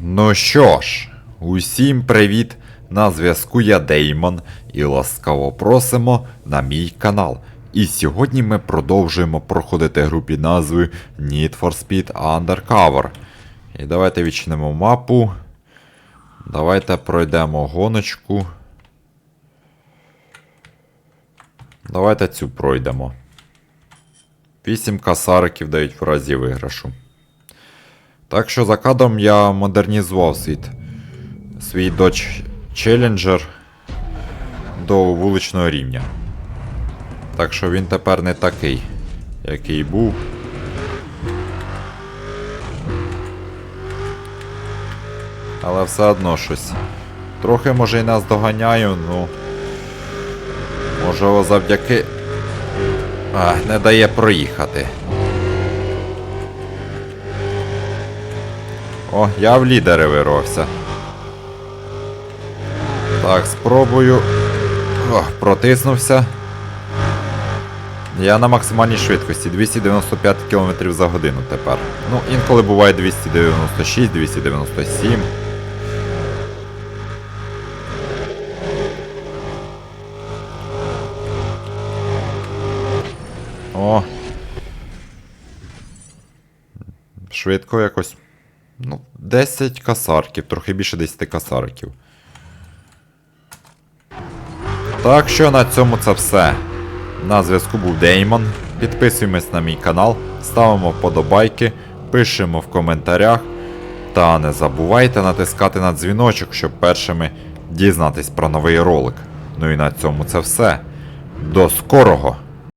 Ну що ж, усім привіт! На зв'язку я Деймон і ласкаво просимо на мій канал. І сьогодні ми продовжуємо проходити гру під назвою Need for Speed Undercover. І давайте відчинимо мапу. Давайте пройдемо гоночку. Давайте цю пройдемо. 8 касариків дають в разі виграшу. Так що за кадром я модернізував свій, свій Dodge Challenger до вуличного рівня. Так що він тепер не такий, який був. Але все одно щось. Трохи може і нас доганяю, ну. Може завдяки. А, не дає проїхати. О, я в лідери вирвався. Так, спробую. О, протиснувся. Я на максимальній швидкості 295 км за годину тепер. Ну, інколи буває 296, 297. О. Швидко якось. Ну, 10 касарків, трохи більше 10 касарків. Так що на цьому це все. На зв'язку був Деймон. Підписуємось на мій канал, ставимо вподобайки, пишемо в коментарях. Та не забувайте натискати на дзвіночок, щоб першими дізнатись про новий ролик. Ну і на цьому це все. До скорого!